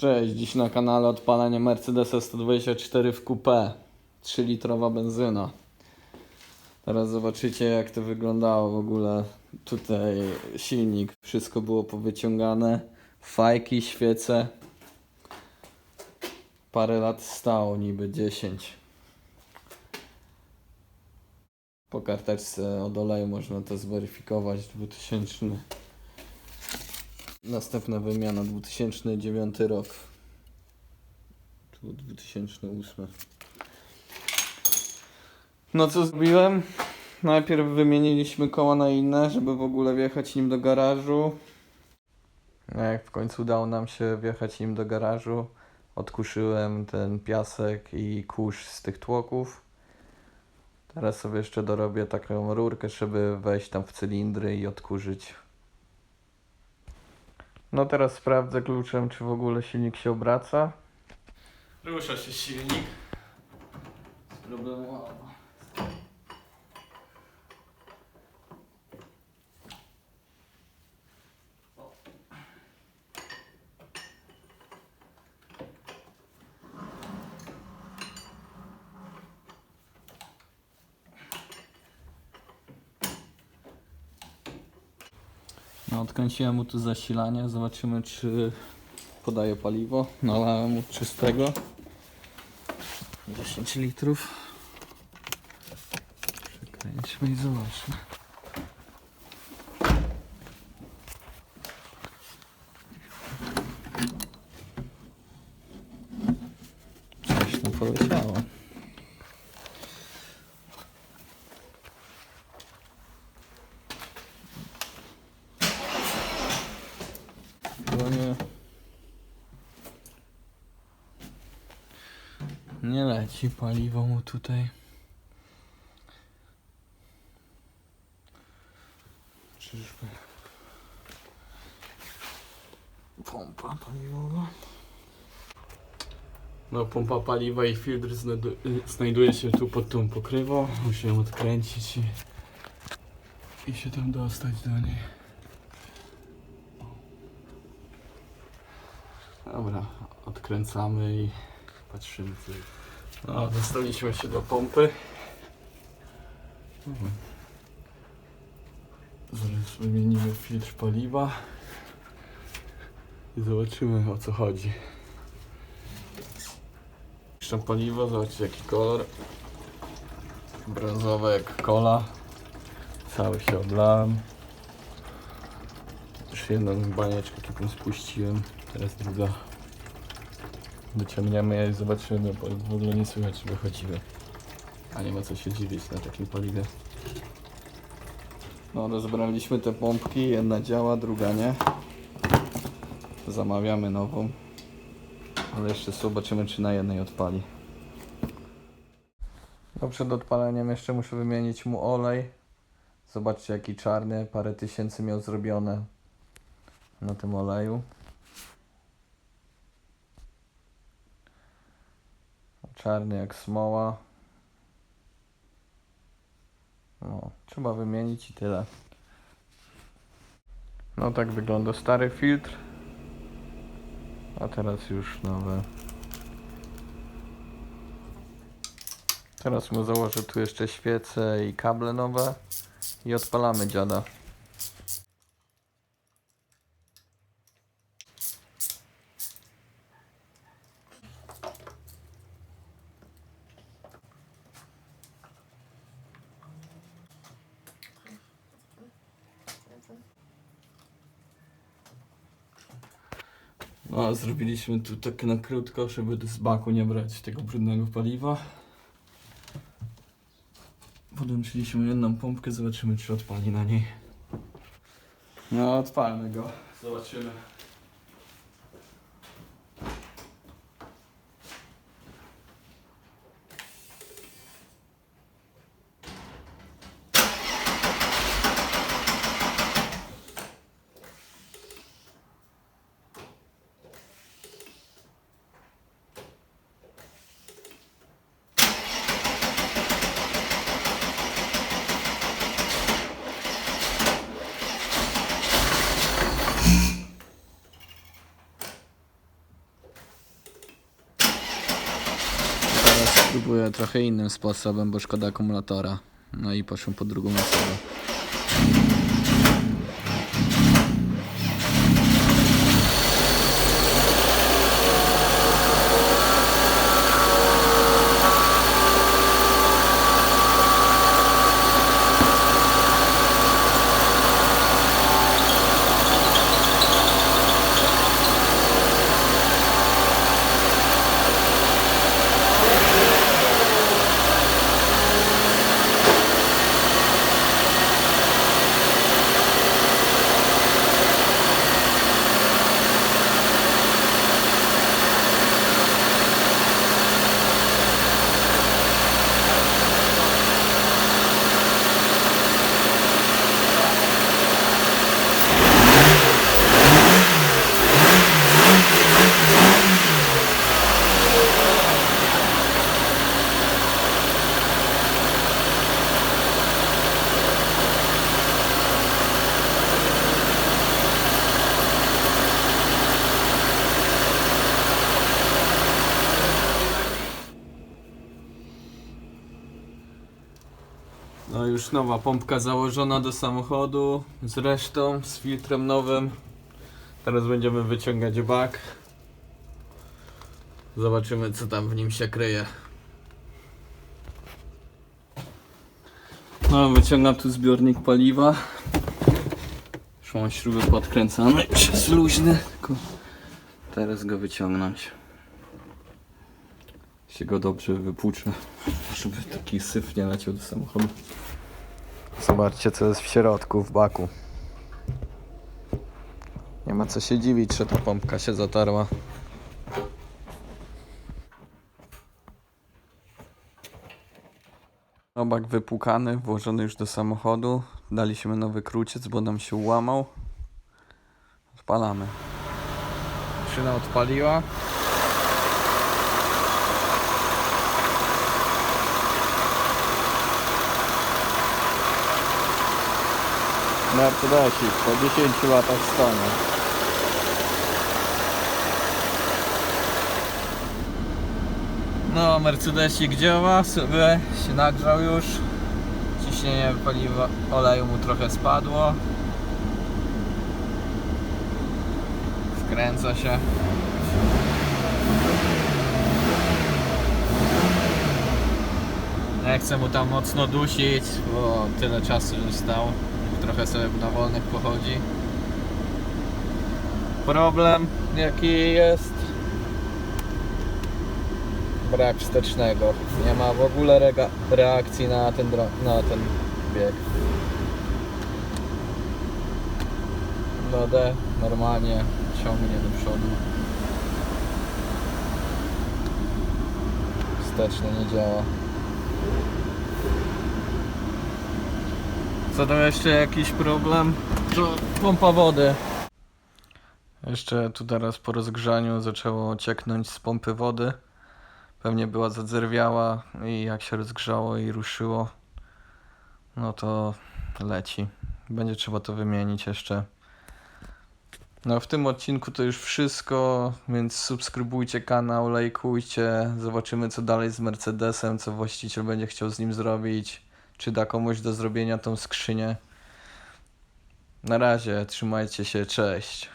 Cześć, dziś na kanale odpalenie Mercedesa 124 w coupé. 3-litrowa benzyna. Teraz zobaczycie jak to wyglądało w ogóle. Tutaj silnik, wszystko było powyciągane. Fajki, świece. Parę lat stało, niby 10 Po karteczce od oleju można to zweryfikować 2000 Następna wymiana 2009 rok. Tu 2008. No co zrobiłem? Najpierw wymieniliśmy koła na inne, żeby w ogóle wjechać nim do garażu. A jak w końcu udało nam się wjechać nim do garażu, odkuszyłem ten piasek i kurz z tych tłoków. Teraz sobie jeszcze dorobię taką rurkę, żeby wejść tam w cylindry i odkurzyć no teraz sprawdzę kluczem, czy w ogóle silnik się obraca. Rusza się silnik. Problemu No, odkręciłem mu tu zasilanie, zobaczymy czy podaje paliwo. Nalałem mu czystego. 10 litrów. Przekręćmy i zobaczmy. Coś tam poleciało. Chyba nie. Nie leci paliwo mu tutaj. Czyżby. Pompa paliwowa. No, pompa paliwa i filtr znajdu- znajduje się tu pod tą pokrywą. Musiałem odkręcić i, i się tam dostać do niej. Dobra, odkręcamy i patrzymy. No, dostaliśmy się do pompy. Zaraz wymienimy filtr paliwa i zobaczymy o co chodzi. Jeszcze paliwo, zobaczcie jaki kolor. Brązowe jak kola. Cały się oblałem. Już jedną banieczkę taką spuściłem. Teraz druga. Wyciągniemy je i zobaczymy, bo w ogóle nie słychać, żeby. A nie ma co się dziwić na takim paliwie. No, rozbraliśmy te pompki. Jedna działa, druga nie. Zamawiamy nową. Ale jeszcze zobaczymy, czy na jednej odpali. No przed odpaleniem jeszcze muszę wymienić mu olej. Zobaczcie jaki czarny, parę tysięcy miał zrobione na tym oleju. Czarny jak smoła. No, trzeba wymienić i tyle. No tak wygląda stary filtr. A teraz już nowe. Teraz mu założę tu jeszcze świece i kable nowe i odpalamy dziada. No, zrobiliśmy tu tak na krótko, żeby z baku nie brać tego brudnego paliwa. Podłączyliśmy jedną pompkę, zobaczymy czy odpali na niej. No, odpalmy go. Zobaczymy. Spróbuję trochę innym sposobem, bo szkoda akumulatora. No i poszłem po drugą osobę. Już nowa pompka założona do samochodu, zresztą z filtrem nowym. Teraz będziemy wyciągać bak. Zobaczymy co tam w nim się kryje. No wyciągam tu zbiornik paliwa. Już mam śruby podkręcane, już jest luźny, tylko teraz go wyciągnąć. Się go dobrze wypłuczę, żeby taki syf nie leciał do samochodu. Zobaczcie co jest w środku, w baku. Nie ma co się dziwić, że ta pompka się zatarła. Obak wypłukany, włożony już do samochodu. Daliśmy nowy kruciec, bo nam się łamał. Odpalamy. Szyna odpaliła. Mercedesik po 10 latach stania. No, Mercedesik działa, sobie się nagrzał już. Ciśnienie paliwa, oleju mu trochę spadło. Wkręca się. Nie chcę mu tam mocno dusić, bo tyle czasu już stał. Trochę sobie na wolnych pochodzi. Problem jaki jest? Brak wstecznego. Nie ma w ogóle reakcji na ten, na ten bieg. D normalnie ciągnie do przodu. Wsteczny nie działa. Co tam jeszcze jakiś problem? To pompa wody. Jeszcze tu teraz po rozgrzaniu zaczęło cieknąć z pompy wody. Pewnie była zadzerwiała i jak się rozgrzało i ruszyło, no to leci. Będzie trzeba to wymienić jeszcze. No w tym odcinku to już wszystko, więc subskrybujcie kanał, lajkujcie, zobaczymy co dalej z Mercedesem, co właściciel będzie chciał z nim zrobić, czy da komuś do zrobienia tą skrzynię. Na razie, trzymajcie się, cześć.